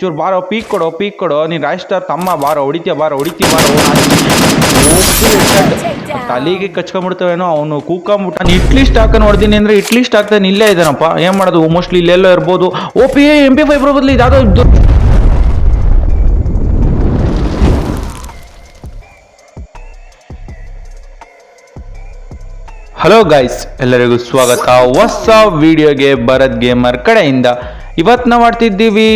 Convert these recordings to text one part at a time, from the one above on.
ಚೂರು ಬಾರೋ, ಪೀಕ್ ಕೊಡೋ ಪೀಕ್ ಕೊಡೋ, ನೀನು ರಾಯ್ ಸ್ಟಾರ್, ತಮ್ಮ ಬಾರೋ ಹೊಡಿತೀಯ ಬಾರೋ ಹೊಡಿತೀಯ ಬಾರೋ ತಲೆಗೆ ಕಚ್ಕೊಂಡ್ಬಿಡ್ತಾವೇನೋ ಅವನು ಕೂಕೊಂಬಿಟ್ಟ ನಾನು ಇಟ್ಲಿ ಸ್ಟಾಕ್ ನೋಡಿದೀನಿ ಅಂದ್ರೆ ಇಟ್ಲಿ ಸ್ಟಾಕ್ ತಾನೆ ಇಲ್ಲೇ ಇದ್ದಾನಪ್ಪ. ಏನ್ ಮಾಡೋದು? ಮೋಸ್ಟ್ಲಿ ಇಲ್ಲೆಲ್ಲೋ ಇರ್ಬೋದು. O P M P five ಬದಲು ಇದಾದೋ ಇದು ಹಲೋ ಗೈಸ್ ಎಲ್ಲರಿಗೂ ಸ್ವಾಗತ. ಹೊಸ ವಿಡಿಯೋಗೆ ಭರತ್ ಗೇಮರ್ ಕಡೆಯಿಂದ. ಇವತ್ತು ನಾವು ಆಡ್ತಿದ್ದೀವಿ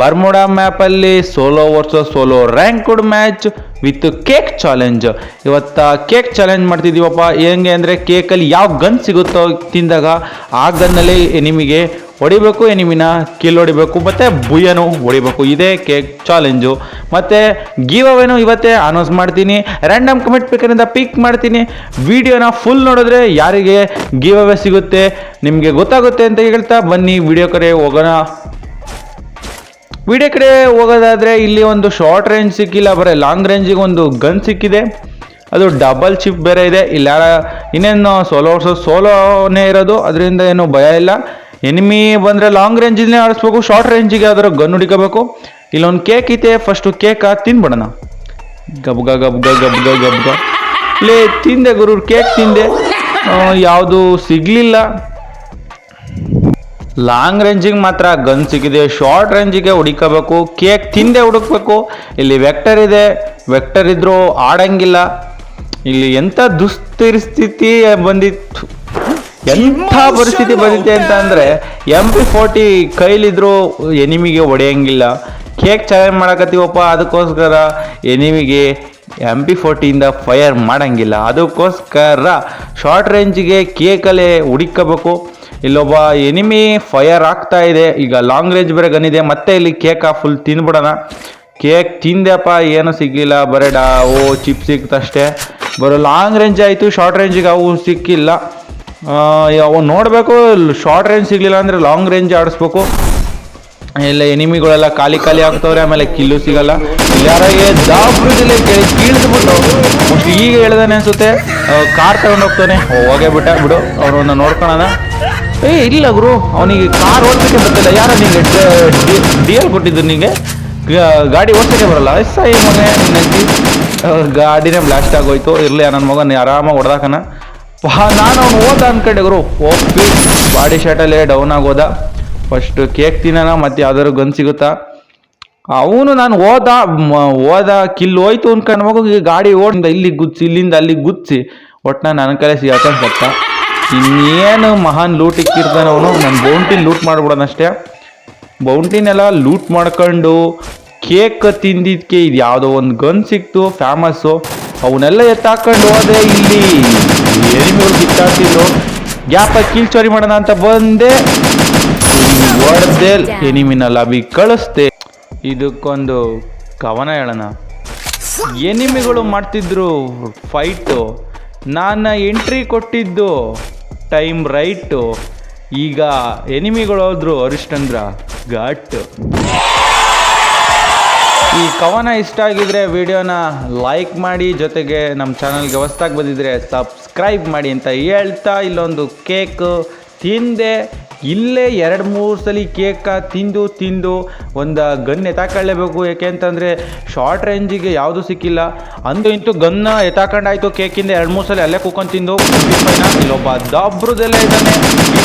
Bermuda ಮ್ಯಾಪಲ್ಲಿ solo versus solo ranked match with cake challenge. ಇವತ್ತ ಕೇಕ್ ಚಾಲೆಂಜ್ ಮಾಡ್ತಿದ್ದೀವಪ್ಪ. ಹೆಂಗೆ ಅಂದರೆ ಕೇಕಲ್ಲಿ ಯಾವ ಗನ್ ಸಿಗುತ್ತೋ ತಿಂದಾಗ ಆ ಗನ್ನಲ್ಲಿ ನಿಮಗೆ ಹೊಡಿಬೇಕು, ಎನಿಮಿನ ಕಿಲ್ ಹೊಡಿಬೇಕು, ಮತ್ತು ಬುಯ್ಯನು ಹೊಡಿಬೇಕು. ಇದೇ ಕೇಕ್ ಚಾಲೆಂಜು. ಮತ್ತು ಗೀವ್ ಇವತ್ತೇ ಅನೌನ್ಸ್ ಮಾಡ್ತೀನಿ. ರ್ಯಾಂಡಮ್ ಕಮೆಂಟ್ ಪಿಕರಿಂದ ಪಿಕ್ ಮಾಡ್ತೀನಿ. ವಿಡಿಯೋನ ಫುಲ್ ನೋಡಿದ್ರೆ ಯಾರಿಗೆ ಗಿವ್ ಅವೇ ಸಿಗುತ್ತೆ, ನಿಮಗೆ ಗೊತ್ತಾಗುತ್ತೆ ಅಂತ ಹೇಳ್ತಾ ಬನ್ನಿ. ವಿಡಿಯೋ ಕಡೆ ಹೋಗೋಣ. ವಿಡಿಯೋ ಕಡೆ ಹೋಗೋದಾದರೆ ಇಲ್ಲಿ ಒಂದು ಶಾರ್ಟ್ ರೇಂಜ್ ಸಿಕ್ಕಿಲ್ಲ, ಬರೀ ಲಾಂಗ್ ರೇಂಜಿಗೆ ಒಂದು ಗನ್ ಸಿಕ್ಕಿದೆ. ಅದು ಡಬಲ್ ಚಿಪ್ ಬೇರೆ ಇದೆ. ಇಲ್ಲ ಇನ್ನೇನು ಸೋಲೋ ಸೋಲೋನೇ ಇರೋದು, ಅದರಿಂದ ಏನು ಭಯ ಇಲ್ಲ. ಎನಿಮಿ ಬಂದರೆ ಲಾಂಗ್ ರೇಂಜಿನೇ ಆಡಿಸ್ಬೇಕು ಶಾರ್ಟ್ ರೇಂಜಿಗೆ ಆದರೂ ಗನ್ ಹುಡುಕಬೇಕು. ಇಲ್ಲೊಂದು ಕೇಕ್ ಇದೆ ಫಸ್ಟು ಕೇಕ್ ತಿನ್ಬಿಡೋಣ. ಗಬ್ಗ ಗಬ್ಗ ಗಬ್ಗ ಗಬ್ಗ ಇಲ್ಲೇ ತಿಂದೆ ಗುರು ಕೇಕ್ ತಿಂದೆ. ಯಾವುದು ಸಿಗಲಿಲ್ಲ. ಲಾಂಗ್ ರೇಂಜಿಗೆ ಮಾತ್ರ ಗನ್ ಸಿಕ್ಕಿದೆ ಶಾರ್ಟ್ ರೇಂಜಿಗೆ ಹುಡುಕಬೇಕು ಕೇಕ್ ತಿಂದೆ ಹುಡುಕ್ಬೇಕು. ಇಲ್ಲಿ ವೆಕ್ಟರ್ ಇದೆ ವೆಕ್ಟರ್ ಇದ್ದರೂ ಆಡಂಗಿಲ್ಲ. ಇಲ್ಲಿ ಎಂಥ ದುಸ್ಥಿತಿ ಬಂದಿತ್ತು? ಎಂಥ ಪರಿಸ್ಥಿತಿ ಬಂದಿದೆ ಅಂತ ಅಂದರೆ ಎಂ ಪಿ ಫೋರ್ಟಿ ಕೈಲಿದ್ರು ಎನಿಮಿಗೆ ಹೊಡೆಯಂಗಿಲ್ಲ. ಕೇಕ್ ಚಾಲೆಂಜ್ ಮಾಡಕತ್ತೀವಪ್ಪ ಅದಕ್ಕೋಸ್ಕರ ಎನಿಮಿಗೆ ಎಂ ಪಿ ಫೋರ್ಟಿಯಿಂದ ಫೈರ್ ಮಾಡಂಗಿಲ್ಲ. ಅದಕ್ಕೋಸ್ಕರ ಶಾರ್ಟ್ ರೇಂಜಿಗೆ ಕೇಕಲ್ಲೇ ಹುಡುಕಬೇಕು. ಇಲ್ಲೊಬ್ಬ ಎನಿಮಿ ಫೈರ್ ಆಗ್ತಾ ಇದೆ. ಈಗ ಲಾಂಗ್ ರೇಂಜ್ ಬೇರೆ ಗನ್ ಇದೆ. ಮತ್ತೆ ಇಲ್ಲಿ ಕೇಕ ಫುಲ್ ತಿಂದ್ಬಿಡೋಣ ಕೇಕ್ ತಿಂದೆಪ್ಪ ಏನೂ ಸಿಗ್ಲಿಲ್ಲ. ಬರೇಡ ಓ ಚಿಪ್ ಸಿಕ್ತಷ್ಟೇ ಬರೋ ಲಾಂಗ್ ರೇಂಜ್ ಆಯಿತು ಶಾರ್ಟ್ ರೇಂಜಿಗೆ ಅವು ಸಿಕ್ಕಿಲ್ಲ. ಅವು ನೋಡಬೇಕು ಶಾರ್ಟ್ ರೇಂಜ್ ಸಿಗಲಿಲ್ಲ ಅಂದರೆ ಲಾಂಗ್ ರೇಂಜ್ ಆಡಿಸ್ಬೇಕು. ಇಲ್ಲ ಎನಿಮಿಗಳೆಲ್ಲ ಖಾಲಿ ಖಾಲಿ ಆಗ್ತವ್ರೆ, ಆಮೇಲೆ ಕಿಲ್ಲು ಸಿಗಲ್ಲ. ಯಾರಿಗೆ ದಾಬ್ರದಿಲ್ಲ ಕೀಳ್ದ್ಬಿಟ್ಟು ಮೋಸ್ಟ್ ಈಗ ಹೇಳ್ದಾನೆ ಅನ್ಸುತ್ತೆ. ಕಾರ್ ತಗೊಂಡು ಹೋಗ್ತಾನೆ. ಹೋಗೇ ಬಿಟ್ಟ, ಬಿಡು. ಅವನನ್ನ ನೋಡ್ಕೊಳೋಣ. ಏ, ಇಲ್ಲ ಗುರು. ಅವನಿಗೆ ಕಾರ್ ಓಡಿಸೋಕೆ ಬರ್ತಿಲ್ಲ. ಯಾರ ನಿಂಗೆ? ಡಿ ಎಲ್ ಕೊಟ್ಟಿದ್ದು ನಿಂಗೆ? ಗಾಡಿ ಓಡಿಸೋಕೆ ಬರಲ್ಲ. ಐ ಮಗ ನಿನ್ನಂತಿ ಗಾಡಿನೇ ಬ್ಲಾಸ್ಟ್ ಆಗೋಯ್ತು. ಇರಲಿ, ನನ್ನ ಮಗನ ಆರಾಮಾಗಿ ಹೊಡೆದಾಕನ ನಾನು ಅವ್ನು ಓದ ಅಂದ್ಕೊಂಡೆ ಗುರು. ಒಪ್ಪಿ, ಬಾಡಿ ಶರ್ಟಲ್ಲೇ ಡೌನ್ ಆಗೋದ. ಫಸ್ಟ್ ಕೇಕ್ ತಿನ್ನೋಣ, ಮತ್ತೆ ಯಾವ್ದಾದ್ರು ಗನ್ ಸಿಗುತ್ತಾ? ಅವನು ನಾನು ಹೋದ ಓದ ಕಿಲ್ ಹೋಯ್ತು ಅನ್ಕೊಂಡು ಮಗು ಗಾಡಿ ಓಡಿಂದ, ಇಲ್ಲಿ ಗುಚ್ಚಿ ಇಲ್ಲಿಂದ ಅಲ್ಲಿ ಗುಚ್ಚಿ ಒಟ್ಟು ನನ್ನ ಕಲೆ ಸಿಗತ್ತ ಸತ್ತ ಇನ್ನೇನು ಮಹಾನ್ ಲೂಟ್ ಇಕ್ಕಿರ್ತಾನೆ ಅವನು. ನನ್ನ ಬೌಂಟಿ ಲೂಟ್ ಮಾಡ್ಬಿಡೋಣ ಅಷ್ಟೇ. ಬೌಂಟಿನೆಲ್ಲ ಲೂಟ್ ಮಾಡ್ಕೊಂಡು ಕೇಕ್ ತಿಂದಿದ್ಕೆ ಇದು ಯಾವುದೋ ಒಂದು ಗನ್ ಸಿಕ್ತು ಫೇಮಸ್ಸು ಅವನ್ನೆಲ್ಲ ಎತ್ತಾಕೊಂಡು ಹೋದೆ ಇಲ್ಲಿ. ಎನಿಮಿಗಳು ಕಿತ್ತಾಡ್ತಿದ್ರು ಗ್ಯಾಪ ಕೀಲ್ ಚೋರಿ ಮಾಡೋಣ ಅಂತ ಬಂದೆ. ಹೊಡೆದೆ ಎನಿಮಿನ ಲಬಿ ಕಳಿಸ್ದೆ. ಇದಕ್ಕೊಂದು ಕವನ ಹೇಳೋಣ. ಎನಿಮಿಗಳು ಮಾಡ್ತಿದ್ರು ಫೈಟು ನಾನು ಎಂಟ್ರಿ ಕೊಟ್ಟಿದ್ದು. Time right. ಈಗ ಎನಿಮಿಗಳು ಹೋದ್ರು ಹರಿಶ್ಚಂದ್ರ ಘಾಟ್. ಈ ಕವನ ಇಷ್ಟ ಆಗಿದ್ರೆ ವಿಡಿಯೋನ ಲೈಕ್ ಮಾಡಿ, ಜೊತೆಗೆ ನಮ್ಮ ಚಾನಲ್ಗೆ ಹೊಸ್ದಾಗಿ ಬಂದಿದ್ರೆ ಸಬ್ಸ್ಕ್ರೈಬ್ ಮಾಡಿ ಅಂತ ಹೇಳ್ತಾ ಇಲ್ಲೊಂದು ಕೇಕ್ ತಿಂದೆ. ಇಲ್ಲೇ ಎರಡು ಮೂರು ಸಲ ಕೇಕ ತಿಂದು ತಿಂದು ಒಂದು ಗನ್ ಎತ್ತಾಕೊಳ್ಳೇಬೇಕು. ಯಾಕೆ ಅಂತಂದರೆ ಶಾರ್ಟ್ ರೇಂಜಿಗೆ ಯಾವುದೂ ಸಿಕ್ಕಿಲ್ಲ. ಅಂದು ಇಂತೂ ಗನ್ನ ಎತ್ತಾಕೊಂಡಾಯ್ತು ಕೇಕಿಂದ ಎರಡು ಮೂರು ಸಲ ಅಲ್ಲೇ ಕೂಕೊಂಡು ತಿಂದು. ಇಲ್ಲೊಬ್ಬ ದಬ್ರದೆಲ್ಲ ಇದ್ದಾನೆ.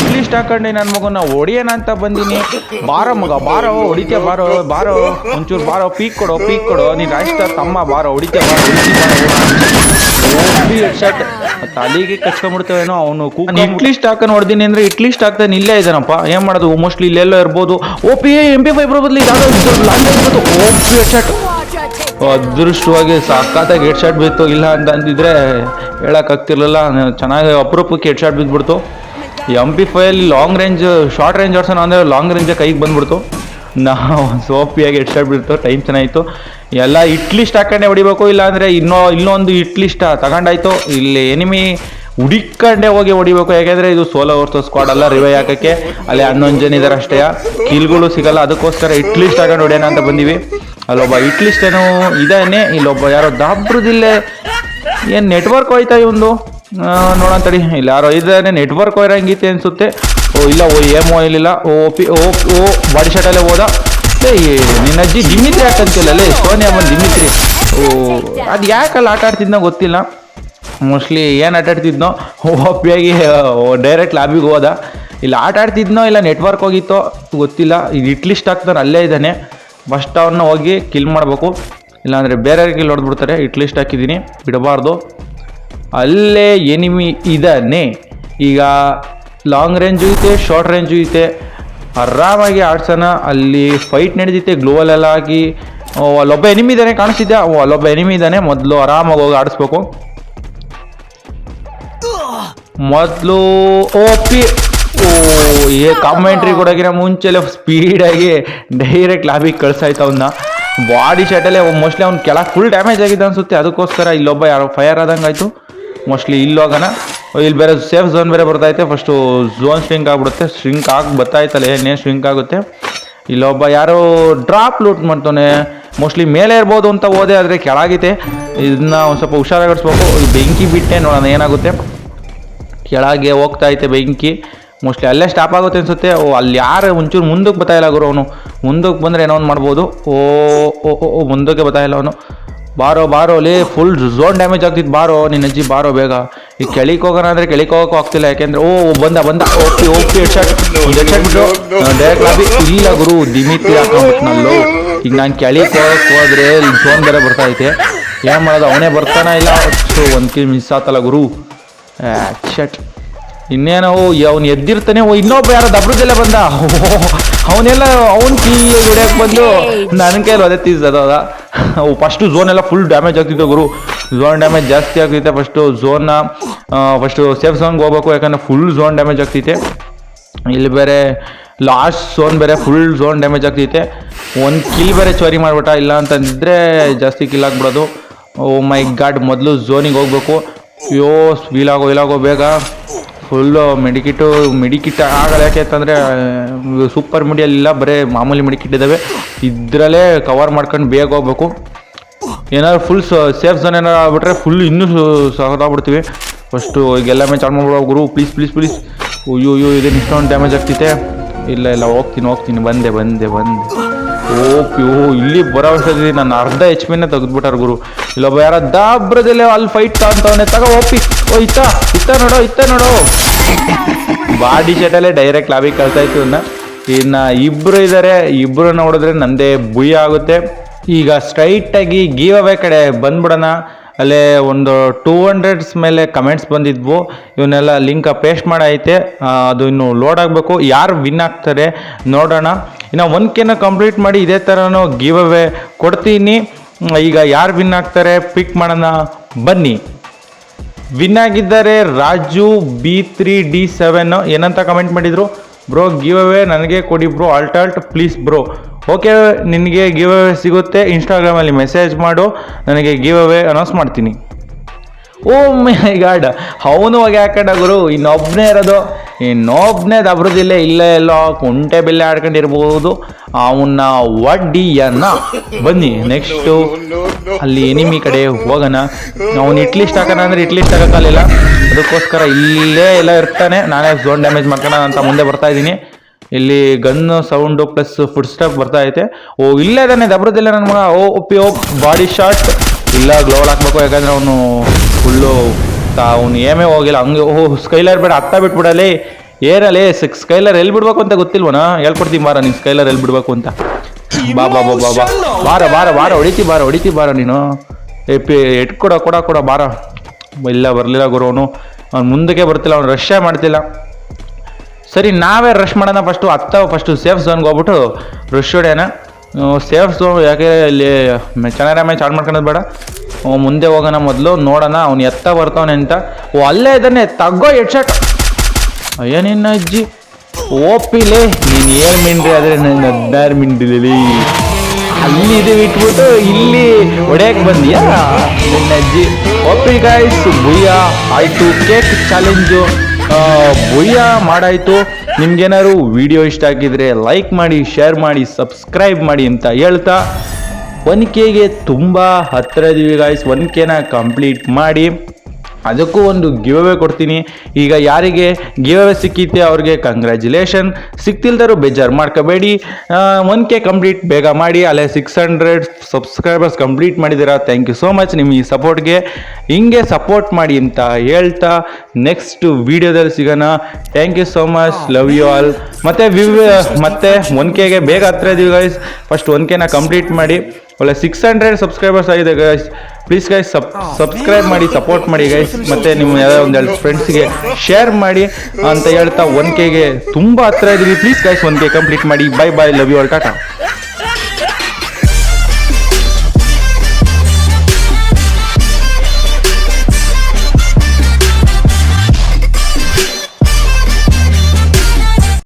ಇಂಗ್ಲೀಷ್ ಹಾಕೊಂಡೆ ನನ್ನ ಮಗನ ಹೊಡಿಯೋಣ ಅಂತ ಬಂದೀನಿ. ಬಾರೋ ಮಗ, ಬಾರೋ ಹೊಡಿತೆ ಬಾರೋ ಬಾರೋ, ಒಂಚೂರು ಬಾರೋ, ಪೀಕ್ ಕೊಡೋ ಪೀಕ್ ಕೊಡೋ. ನೀನು ರಾಜ್ ತಮ್ಮ, ಬಾರೋ ಹೊಡಿತೆ ಬಾರೋ ಶರ್ಟ್ ತಲೆಗೆ ಕಚ್ಕೊಂಡ್ಬಿಡ್ತೇವೇನೋ ಅವನು ಇಟ್ಲಿ ಸ್ಟಾಕ್ ನೋಡ್ದೀನಿ ಅಂದ್ರೆ ಇಟ್ಲಿ ಸ್ಟಾಕ್ ತಾನೆ ಇಲ್ಲೇ ಇದ್ದಾನಪ್ಪ. ಏನ್ ಮಾಡೋದು? ಮೋಸ್ಟ್ಲಿ ಇಲ್ಲೆಲ್ಲೋ ಇರ್ಬೋದು. O P M P five ಬದಲು ಇದಾದ ಓ ಪಿ ಶರ್ಟ್ ಅದೃಷ್ಟವಾಗಿ ಸಾಕಾತಾಗಿ ಹೆಡ್ ಶಾಟ್ ಬಿತ್ತು. ಇಲ್ಲ ಅಂತ ಅಂದಿದ್ರೆ ಹೇಳೋಕ್ಕಾಗ್ತಿರ್ಲಿಲ್ಲ ಚೆನ್ನಾಗಿ ಅಪರೂಪಕ್ಕೆ ಹೆಡ್ ಶಾಟ್ ಬಿದ್ದುಬಿಡ್ತು ಎಂ ಪಿ ಫೈಯಲ್ಲಿ ಲಾಂಗ್ ರೇಂಜ್ ಶಾರ್ಟ್ ರೇಂಜ್ ಆಡ್ಸೋಣ ಅಂದರೆ ಲಾಂಗ್ ರೇಂಜ್ ಕೈಗೆ ಬಂದ್ಬಿಡ್ತು. ನಾವು ಸೋಪಿಯಾಗಿ ಹೆಡ್ ಶಾಟ್ ಬಿಡ್ತು. ಟೈಮ್ ಚೆನ್ನಾಗಿತ್ತು. ಎಲ್ಲ ಇಟ್ಲಿಸ್ಟ್ ಹಾಕೊಂಡೆ ಹೊಡಿಬೇಕು ಇಲ್ಲ ಅಂದರೆ ಇನ್ನೂ, ಇನ್ನೊಂದು ಲಿಸ್ಟ್ ತಗೊಂಡಾಯ್ತು. ಇಲ್ಲಿ ಎನಿಮಿ ಹುಡಿಕೊಂಡೆ ಹೋಗಿ ಹೊಡಿಬೇಕು, ಯಾಕೆಂದರೆ ಇದು ಸೋಲೋ ವರ್ಸಸ್ ಸ್ಕ್ವಾಡ್ ಅಲ್ಲ ರಿವೈ ಹಾಕಕ್ಕೆ. ಅಲ್ಲಿ ಹನ್ನೊಂದು ಜನ ಇದ್ದಾರೆ ಅಷ್ಟೇ. ಕಿಲ್ಗಳು ಸಿಗಲ್ಲ, ಅದಕ್ಕೋಸ್ಕರ ಇಟ್ಲಿಸ್ಟ್ ಹಾಕೊಂಡು ಹೊಡೆಯೋಣ ಅಂತ ಬಂದೀವಿ. ಅಲ್ಲೊಬ್ಬ ಇಟ್ಲಿಸ್ಟ್ ಏನೋ ಇದಾನೆ, ಇಲ್ಲೊಬ್ಬ ಯಾರೋ ದಾಬ್ರದಿಲ್ಲೇ ಏನು ನೆಟ್ವರ್ಕ್ ಹೋಯ್ತಾ ಇವಂದು? ನೋಡೋಣ ತಡಿ, ಇಲ್ಲಿ ಯಾರೋ ಇದ್ದಾನೆ ನೆಟ್ವರ್ಕ್ ಹೋಯ್ರಂಗೈತೆ ಅನ್ಸುತ್ತೆ. ಓ, ಇಲ್ಲ, ಓ ಏಮೋ ಇಲ್ಲಿಲ್ಲ ಓ ಪಿ ಓ ಓ ಬಾಡಿ ಶರ್ಟಲ್ಲೇ ಹೋದ. ನಿನ್ನ ಅಜ್ಜಿ ಆಟ ಹಾಕಂತಿಲ್ಲಲೇ ಸೋನಿಯಾ ಬಂದು ಜಿಮಿತ್ರಿ ಓ, ಅದು ಯಾಕಲ್ಲ ಆಟ ಆಡ್ತಿದ್ನೋ ಗೊತ್ತಿಲ್ಲ. ಮೋಸ್ಟ್ಲಿ ಏನು ಆಟ ಆಡ್ತಿದ್ನೋ, ಒಪ್ಪಿಯಾಗಿ ಡೈರೆಕ್ಟ್ ಲಾಬಿಗೆ ಹೋದ. ಇಲ್ಲ, ಆಟ ಆಡ್ತಿದ್ನೋ ಇಲ್ಲ ನೆಟ್ವರ್ಕ್ ಹೋಗಿತ್ತೋ ಗೊತ್ತಿಲ್ಲ. ಇದು ಇಟ್ಲಿಸ್ಟ್ ಆಗ್ತಾನೆ, ಅಲ್ಲೇ ಇದ್ದಾನೆ. ಫಸ್ಟ್ ಅವನ್ನ ಹೋಗಿ ಕಿಲ್ ಮಾಡಬೇಕು. ಇಲ್ಲಾಂದರೆ ಬೇರೆಯವ್ರಿಗೆ ಕಿಲ್ ಹೊಡೆದ್ಬಿಡ್ತಾರೆ ಇಟ್ಲಿಸ್ಟ್ ಹಾಕಿದ್ದೀನಿ, ಬಿಡಬಾರ್ದು. ಅಲ್ಲೇ ಎನಿಮಿ ಇದ್ದಾನೆ ಈಗ ಲಾಂಗ್ ರೇಂಜು ಐತೆ ಶಾರ್ಟ್ ರೇಂಜು ಐತೆ. ಆರಾಮಾಗಿ ಆಡ್ಸೋಣ. ಅಲ್ಲಿ ಫೈಟ್ ನಡೆದಿತ್ತೆ ಗ್ಲೋವಲ್ಲೆಲ್ಲ ಆಗಿ ಅಲ್ಲೊಬ್ಬ ಇದ್ದಾನೆ ಕಾಣಿಸ್ತಿದ್ಯಾ? ಓ ಅಲ್ಲೊಬ್ಬ ಎನಿಮಿ ಇದ್ದಾನೆ ಮೊದಲು ಆರಾಮಾಗಿ ಹೋಗಿ ಆಡಿಸ್ಬೇಕು. ಮೊದಲು ಓ ಓ ಏ ಕಾಮೆಂಟ್ರಿ ಕೊಡೋಕಿನ ಮುಂಚೆಲೆ ಸ್ಪೀಡಾಗಿ ಡೈರೆಕ್ಟ್ ಲಾಬಿಗೆ ಕಳ್ಸಾಯ್ತು ಅವನ್ನ ಬಾಡಿ ಶರ್ಟಲ್ಲೇ ಮೋಸ್ಟ್ಲಿ ಅವ್ನು ಕೆಳಗೆ ಫುಲ್ ಡ್ಯಾಮೇಜ್ ಆಗಿದೆ ಅನಿಸುತ್ತೆ. ಅದಕ್ಕೋಸ್ಕರ ಇಲ್ಲೊಬ್ಬ ಯಾರೋ ಫೈರ್ ಆದಂಗೆ ಆಯಿತು ಮೋಸ್ಟ್ಲಿ ಇಲ್ಲಿ ಹೋಗೋಣ ಓ, ಇಲ್ಲಿ ಬೇರೆ ಸೇಫ್ ಝೋನ್ ಬೇರೆ ಬರ್ತೈತೆ ಫಸ್ಟು ಝೋನ್ ಸ್ಟ್ರಿಂಕ್ ಆಗ್ಬಿಡುತ್ತೆ. ಸ್ಟ್ರಿಂಕ್ ಆಗಿ ಬರ್ತಾಯ್ತಲ್ಲ ಏನೇ ಸ್ಟ್ರಿಂಕ್ ಆಗುತ್ತೆ? ಇಲ್ಲೊಬ್ಬ ಯಾರೋ ಡ್ರಾಪ್ ಲೂಟ್ ಮಾಡ್ತಾನೆ ಮೋಸ್ಟ್ಲಿ ಮೇಲೆ ಇರ್ಬೋದು ಅಂತ ಹೋದೆ ಆದರೆ ಕೆಳಗಿದೆ ಇದನ್ನ ಒಂದು ಸ್ವಲ್ಪ ಹುಷಾರಾಗಿಡಿಸ್ಬೇಕು ಬೆಂಕಿ ಬಿಟ್ಟೆ ನೋಡೋಣ ಏನಾಗುತ್ತೆ? ಕೆಳಗೆ ಹೋಗ್ತಾ ಐತೆ ಬೆಂಕಿ. ಮೋಸ್ಟ್ಲಿ ಅಲ್ಲೇ ಸ್ಟಾಪ್ ಆಗುತ್ತೆ ಅನ್ಸುತ್ತೆ. ಓ ಅಲ್ಲಿ ಯಾರು ಒಂಚೂರು ಮುಂದಕ್ಕೆ ಬತ್ತಾಯಿಲ್ಲ ಗುರು ಅವನು. ಮುಂದಕ್ಕೆ ಬಂದರೆ ಏನೋ ಒಂದು ಮಾಡ್ಬೋದು. ಓ ಓ, ಓ ಮುಂದಕ್ಕೆ ಬತ್ತಾಯಿಲ್ಲ ಅವನು. ಬಾರೋ ಬಾರೋ, ಲೇ ಫುಲ್ ಝೋನ್ ಡ್ಯಾಮೇಜ್ ಆಗ್ತಿತ್ತು. ಬಾರೋ, ನಿನ್ನ ಅಜ್ಜಿ, ಬಾರೋ ಬೇಗ. ಈಗ ಕೆಳಗೆ ಹೋಗೋಣ ಅಂದರೆ ಕೆಳಗೆ ಹೋಗೋಕ್ಕೂ ಆಗ್ತಿಲ್ಲ. ಯಾಕೆಂದ್ರೆ, ಓ ಬಂದ ಬಂದ. ಓಕೆ ಓಕೆ ಹೆಡ್ಶಾಟ್ ಡೈರೆಕ್ಟ್ ಇಲ್ಲ ಗುರು ದಿಮಿತಿ ಹಾಕೊಂಡ್ಬಿಟ್ನಲ್ಲೋ ಈಗ ನಾನು ಕೆಳಕ್ಕೆ ಹೋಗಕ್ಕೆ ಹೋದ್ರೆ ಝೋನ್ ಬೇರೆ ಬರ್ತಾ ಐತೆ. ಏನು ಮಾಡೋದು? ಅವನೇ ಬರ್ತಾನ ಇಲ್ಲ. ಒಂದು ಕಿಲ್ ಮಿಸ್ ಆತಲ್ಲ ಗುರು. ಶಟ್ ಇನ್ನೇನೋ ಅವ್ನು ಎದ್ದಿರ್ತಾನೆ ಓ ಇನ್ನೊಬ್ಬ ಯಾರೋ ದಬ್ರದಲ್ಲೇ ಬಂದ. ಅವನೆಲ್ಲ ಅವನ್ ಕೀ ಹೊಡ್ಯಕ್ಕೆ ಬಂದು ನನ್ನ ಕೈಯಲ್ಲಿ ಅದೇ ತೀಸದ ಫಸ್ಟು ಝೋನ್ ಎಲ್ಲ ಫುಲ್ ಡ್ಯಾಮೇಜ್ ಆಗ್ತಿತ್ತು ಗುರು. ಝೋನ್ ಡ್ಯಾಮೇಜ್ ಜಾಸ್ತಿ ಆಗ್ತಿದೆ ಫಸ್ಟು ಝೋನ್ನ ಫಸ್ಟು ಸೇಫ್ ಝೋನ್ಗೆ ಹೋಗ್ಬೇಕು ಯಾಕಂದ್ರೆ ಫುಲ್ ಝೋನ್ ಡ್ಯಾಮೇಜ್ ಆಗ್ತೈತೆ ಇಲ್ಲಿ ಬೇರೆ ಲಾಸ್ಟ್ ಝೋನ್ ಬೇರೆ ಫುಲ್ ಝೋನ್ ಡ್ಯಾಮೇಜ್ ಆಗ್ತೈತೆ ಒಂದು ಕಿಲ್ ಬೇರೆ ಚೋರಿ ಮಾಡ್ಬಿಟ್ಟ ಇಲ್ಲ ಅಂತಂದ್ರೆ ಜಾಸ್ತಿ ಕಿಲ್ ಆಗ್ಬಿಡೋದು. ಓ ಮೈ ಗಾಡ್ ಮೊದಲು ಝೋನಿಗೆ ಹೋಗ್ಬೇಕು. ಅಯ್ಯೋ ವೀಲಾಗೋ ವೀಲಾಗೋ ಬೇಗ. ಫುಲ್ಲು ಮೆಡಿಕಿಟು ಮೆಡಿಕಿಟ್ ಆಗಲ್ಲ ಯಾಕೆ ಅಂತಂದರೆ ಸೂಪರ್ ಮಿಡಿಯಲ್ಲಿಲ್ಲ ಬರೀ ಮಾಮೂಲಿ ಮೆಡಿಕಿಟ್ ಇದ್ದಾವೆ ಇದರಲ್ಲೇ ಕವರ್ ಮಾಡ್ಕೊಂಡು ಬೇಗ ಹೋಗ್ಬೇಕು. ಏನಾದ್ರು ಫುಲ್ ಸೇಫ್ ಝೋನ್ ಏನಾರು ಆಗ್ಬಿಟ್ರೆ ಫುಲ್ ಇನ್ನೂ ಸಹದಾಗ್ಬಿಡ್ತೀವಿ. ಫಸ್ಟು ಈಗೆಲ್ಲ ಮ್ಯಾಚ್ ಆನ್ ಮಾಡ್ಬಿಡೋ ಗುರು ಪ್ಲೀಸ್ ಪ್ಲೀಸ್ ಪ್ಲೀಸ್ ಅಯ್ಯೋ ಅಯ್ಯೋ ಇದೇನು ಇಷ್ಟೊಂದು ಡ್ಯಾಮೇಜ್ ಆಗ್ತೈತೆ ಇಲ್ಲ ಇಲ್ಲ, ಹೋಗ್ತೀನಿ ಹೋಗ್ತೀನಿ. ಬಂದೆ ಬಂದೆ ಬಂದೆ. ಓಕೆ, ಓ, ಇಲ್ಲಿ ಬರೋ ಅಷ್ಟೊತ್ತಿಗೆ ನಾನು ಅರ್ಧ ಎಚ್ ಪಿನೇ ತೆಗೆದ್ಬಿಟ್ಟಾರ ಗುರು. ಇಲ್ಲೊಬ್ಬ ಯಾರ ದಾಬ್ರದಲ್ಲೇ ಅಲ್ಲಿ ಫೈಟ್ ಅಂತವನೆ ತಗೋ ಓಪಿ ಓ, ಇತ್ತ ಇತ್ತ ನೋಡೋ ಇತ್ತ ನೋಡೋ. ಬಾಡಿ ಶಟಲ್ಲೇ ಡೈರೆಕ್ಟ್ ಲಾಬಿಗೆ ಕಳ್ತಾ ಇತ್ತು ಇನ್ನು ಇಬ್ಬರು ಇದ್ದಾರೆ ಇಬ್ಬರು ನೋಡಿದ್ರೆ ನಂದೇ ಬುಯ್ ಆಗುತ್ತೆ. ಈಗ ಸ್ಟ್ರೈಟಾಗಿ ಗೀವ್ ಅವೇ ಕಡೆ ಬಂದ್ಬಿಡೋಣ. ಅಲ್ಲೇ ಒಂದು ಟೂ ಹಂಡ್ರೆಡ್ಸ್ ಮೇಲೆ ಕಮೆಂಟ್ಸ್ ಬಂದಿದ್ವು. ಇವನ್ನೆಲ್ಲ ಲಿಂಕ ಪೇಸ್ಟ್ ಮಾಡೈತೆ. ಅದು ಇನ್ನು ಲೋಡ್ ಆಗಬೇಕು. ಯಾರು ವಿನ್ ಆಗ್ತಾರೆ ನೋಡೋಣ. ಇನ್ನು ಒನ್ ಕೆನ ಕಂಪ್ಲೀಟ್ ಮಾಡಿ ಇದೇ ಥರನೂ ಗಿವ್ ಅವೇ ಕೊಡ್ತೀನಿ. ಈಗ ಯಾರು ವಿನ್ ಆಗ್ತಾರೆ ಪಿಕ್ ಮಾಡೋಣ. ಬನ್ನಿ. ವಿನ್ ಆಗಿದ್ದಾರೆ Raju, B three, D seven. ಏನಂತ ಕಮೆಂಟ್ ಮಾಡಿದರು? ಬ್ರೋ, ಗಿವ್ ಅವೇ ನನಗೆ ಕೊಡಿ bro. Alt alt please bro. Okay ನಿನಗೆ ಗಿವ್ ಅವೇ ಸಿಗುತ್ತೆ ಇನ್ಸ್ಟಾಗ್ರಾಮಲ್ಲಿ ಮೆಸೇಜ್ ಮಾಡು. ನನಗೆ ಗಿವ್ ಅವೇ ಅನೌನ್ಸ್ ಮಾಡ್ತೀನಿ. Oh my god. ಅವನು ಹೋಗಿ ಹಾಕೊಂಡ ಗುರು. ಇನ್ನೊಬ್ಬನೇ ಇರೋದು. ಇನ್ನೊಬ್ಬನೇ ದಬ್ರದಿಲ್ಲೇ ಇಲ್ಲೇ ಎಲ್ಲೋ ಕುಂಟೆ ಬೆಲೆ ಆಡ್ಕೊಂಡಿರ್ಬೋದು. ಅವನ್ನ ವಡ್ಡಿಯನ್ನ ಬನ್ನಿ ನೆಕ್ಸ್ಟು ಅಲ್ಲಿ ಎನಿಮಿ ಕಡೆ ಹೋಗೋಣ. ಅವ್ನು ಇಟ್ಲಿಸ್ಟ್ ಹಾಕೋಣ ಅಂದರೆ ಇಟ್ಲಿಸ್ಟ್ ಹಾಕೋಕ್ಕಾಗಲಿಲ್ಲ. ಅದಕ್ಕೋಸ್ಕರ ಇಲ್ಲೇ ಎಲ್ಲ ಇರ್ತಾನೆ. ನಾನೇ ಝೋನ್ ಡ್ಯಾಮೇಜ್ ಮಾಡ್ಕೋಣ ಅಂತ ಮುಂದೆ ಬರ್ತಾ ಇದ್ದೀನಿ. ಇಲ್ಲಿ gun sound plus footstep ಬರ್ತಾ ಐತೆ. ಓ, ಇಲ್ಲೇ ಇದಾನೆ ದಬ್ರದಿಲ್ಲ ನನ್ನ ಮಗ. ಓ ಒಪ್ಪಿ ಓ ಬಾಡಿ ಶಾಟ್ ಇಲ್ಲ ಗ್ಲೋಲ್ ಹಾಕ್ಬೇಕು, ಯಾಕಂದ್ರೆ ಅವನು ಫುಲ್ಲು ಅವ್ನು ಏಮೇ ಹೋಗಿಲ್ಲ. ಹಂಗೆ, ಓ ಸ್ಕೈಲರ್ ಬೇಡ ಹತ್ತ ಬಿಟ್ಬಿಡಲಿ. ಏನಲ್ಲಿ ಸ್ಕೈಲರ್ ಎಲ್ಲಿ ಬಿಡ್ಬೇಕು ಅಂತ ಗೊತ್ತಿಲ್ವನ? ಹೇಳ್ಕೊಡ್ತೀನಿ ಬಾರ, ನೀನು ಸ್ಕೈಲರ್ ಎಲ್ಲಿ ಬಿಡ್ಬೇಕು ಅಂತ. ಬಾ ಬಾ ಬಾ ಬಾ ಬಾ. ಬಾರ ಬಾರ ಬಾರ, ಹೊಡಿತಿ ಬಾರ ಹೊಡಿತಿ ಬಾರ ನೀನು. ಏ, ಪಿ ಎಟ್ ಕೊಡ ಕೊಡ ಕೊಡ, ಬಾರ. ಇಲ್ಲ, ಬರಲಿಲ್ಲ ಗುರು ಅವನು. ಅವ್ನು ಮುಂದಕ್ಕೆ ಬರ್ತಿಲ್ಲ, ಅವ್ನು ರಶ್ಶೇ ಮಾಡ್ತಿಲ್ಲ. ಸರಿ, ನಾವೇ ರಶ್ ಮಾಡೋಣ ಫಸ್ಟು ಹತ್ತ ಫಸ್ಟು ಸೇಫ್ ಝೋನ್ಗೆ ಹೋಗ್ಬಿಟ್ಟು ರಶ್ ಸೇಫ್ ಝೋನ್ ಯಾಕೆ ಇಲ್ಲಿ ಚೆನ್ನಾಗಿ ಮ್ಯಾಚ್ ಆಡ್ ಮಾಡ್ಕೊಳೋದು ಬೇಡ. ಮುಂದೆ ಹೋಗೋಣ ಮೊದಲು, ನೋಡೋಣ ಅವ್ನು ಎತ್ತ ಬರ್ತಾವನೆ ಅಂತ ಓ, ಅಲ್ಲೇ ಇದ್ದಾನೆ ತಗೋ ಹೆಡ್ಶಾಟ್ ಅಯ್ಯ ನಿನ್ನ ಅಜ್ಜಿ ಓಪಿಲೆ ನೀನು ಏನು ಮಿಂಡ್ರಿ? ಆದರೆ ನನ್ನ ಹದಿನಾರು ಮಿಂಡಿಲಿ ಅಲ್ಲಿ ಇದು ಇಟ್ಬಿಟ್ಟು ಇಲ್ಲಿ ಹೊಡೆಯಕ್ಕೆ ಬಂದಿಯಾ? ನಿನ್ನ ಅಜ್ಜಿ. ಓಪಿ ಗಾಯ್ಸ್ ಭುಯ್ಯ ಆಯಿತು ಕೇಕ್ ಚಾಲೆಂಜು ಭುಯ್ಯ ಮಾಡಾಯಿತು. ನಿಮ್ಗೇನಾದ್ರು ವಿಡಿಯೋ ಇಷ್ಟ ಆಗಿದ್ರೆ ಲೈಕ್ ಮಾಡಿ, ಶೇರ್ ಮಾಡಿ, ಸಬ್ಸ್ಕ್ರೈಬ್ ಮಾಡಿ ಅಂತ ಹೇಳ್ತಾ ಒನ್ ಕೆಗೆ ತುಂಬ ಹತ್ತಿರ ಇದೀವಿ ಗಾಯ್ಸ್ ಒನ್ ಕೆನ ಕಂಪ್ಲೀಟ್ ಮಾಡಿ. ಅದಕ್ಕೂ ಒಂದು ಗಿವ್ ಅವೇ ಕೊಡ್ತೀನಿ. ಈಗ ಯಾರಿಗೆ ಗಿವ್ ಅವೇ ಸಿಕ್ಕಿತ್ತೆ ಅವ್ರಿಗೆ ಕಂಗ್ರ್ಯಾಚುಲೇಷನ್ ಸಿಕ್ತಿಲ್ದರೂ ಬೇಜಾರು ಮಾಡ್ಕೋಬೇಡಿ. ಒನ್ ಕೆ ಕಂಪ್ಲೀಟ್ ಬೇಗ ಮಾಡಿ, ಅಲ್ಲೇ ಸಿಕ್ಸ್ ಹಂಡ್ರೆಡ್ ಸಬ್ಸ್ಕ್ರೈಬರ್ಸ್ ಕಂಪ್ಲೀಟ್ ಮಾಡಿದ್ದೀರಾ. ಥ್ಯಾಂಕ್ ಯು ಸೋ ಮಚ್ ನಿಮ್ಮ ಈ ಸಪೋರ್ಟ್ಗೆ ಹಿಂಗೆ ಸಪೋರ್ಟ್ ಮಾಡಿ ಅಂತ ಹೇಳ್ತಾ ನೆಕ್ಸ್ಟ್ ವಿಡಿಯೋದಲ್ಲಿ ಸಿಗೋಣ. Thank you so much love you all ಮತ್ತು ವಿವ್ ಮತ್ತೆ ಒನ್ ಕೆಗೆ ಬೇಗ ಹತ್ರ ಇದೀವಿ ಗೈಸ್ ಫಸ್ಟ್ ಒನ್ ಕೆನ ಕಂಪ್ಲೀಟ್ ಮಾಡಿ. ಒಳ್ಳೆ ಸಿಕ್ಸ್ ಹಂಡ್ರೆಡ್ ಸಬ್ಸ್ಕ್ರೈಬರ್ಸ್ ಆಗಿದೆ guys please guys sub subscribe ಮಾಡಿ ಸಪೋರ್ಟ್ ಮಾಡಿ ಗೈಸ್ ಮತ್ತೆ ನಿಮ್ಮ ಯಾವುದೋ ಒಂದು ಎರಡು ಫ್ರೆಂಡ್ಸ್ಗೆ ಶೇರ್ ಮಾಡಿ ಅಂತ ಹೇಳ್ತಾ ಒನ್ ಕೆಗೆ ತುಂಬ ಹತ್ರ ಇದ್ದೀವಿ. Please guys one K complete ಮಾಡಿ. Bye bye love you all Tata.